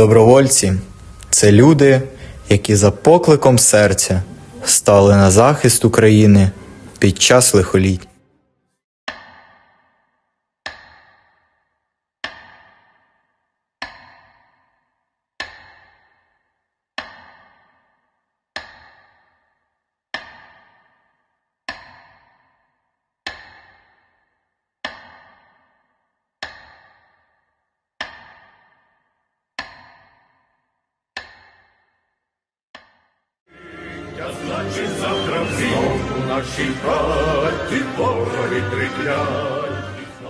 Добровольці це люди, які за покликом серця стали на захист України під час лихоліть. Значить, завтра знову нашій хаті вороги триклять.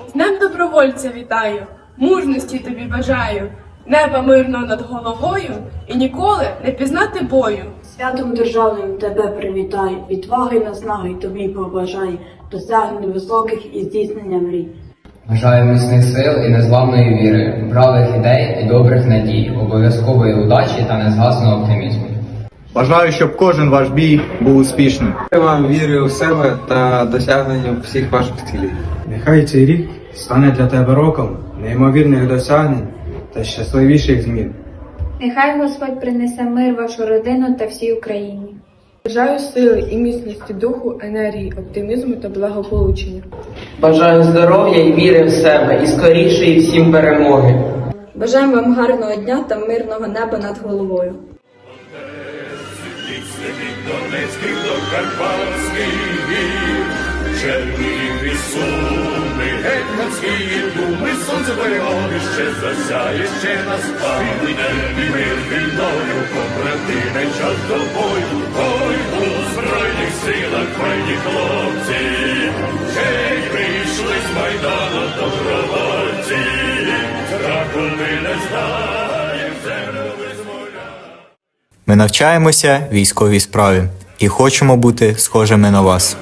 З Днем добровольця вітаю, мужності тобі бажаю, неба мирного над головою і ніколи не пізнати бою. Святом державним тебе привітаю, відваги наснаги тобі побажаю, досягнень високих і здійснення мрій. Бажаю міцних сил і незламної віри, бравих ідей і добрих надій, обов'язкової удачі та незгасного оптимізму. Бажаю, щоб кожен ваш бій був успішним. Бажаю вам віри у себе та досягнення всіх ваших цілей. Нехай цей рік стане для тебе роком неймовірних досягнень та щасливіших змін. Нехай Господь принесе мир вашу родину та всій Україні. Бажаю сили і міцності духу, енергії, оптимізму та благополучення. Бажаю здоров'я і віри в себе і скорішої всім перемоги. Бажаємо вам гарного дня та мирного неба над головою. Від Донецьких до Карпатських гір, Чернігів і Суми, Гетьманські думи, сонце перемоги ще засяє, ще нас палине, і мир вільною, побратиме, час до бою, ой, у Збройних силах, файні хлопці, гей, прийшли з Майдану добровольці, Ми навчаємося військовій справі і хочемо бути схожими на вас.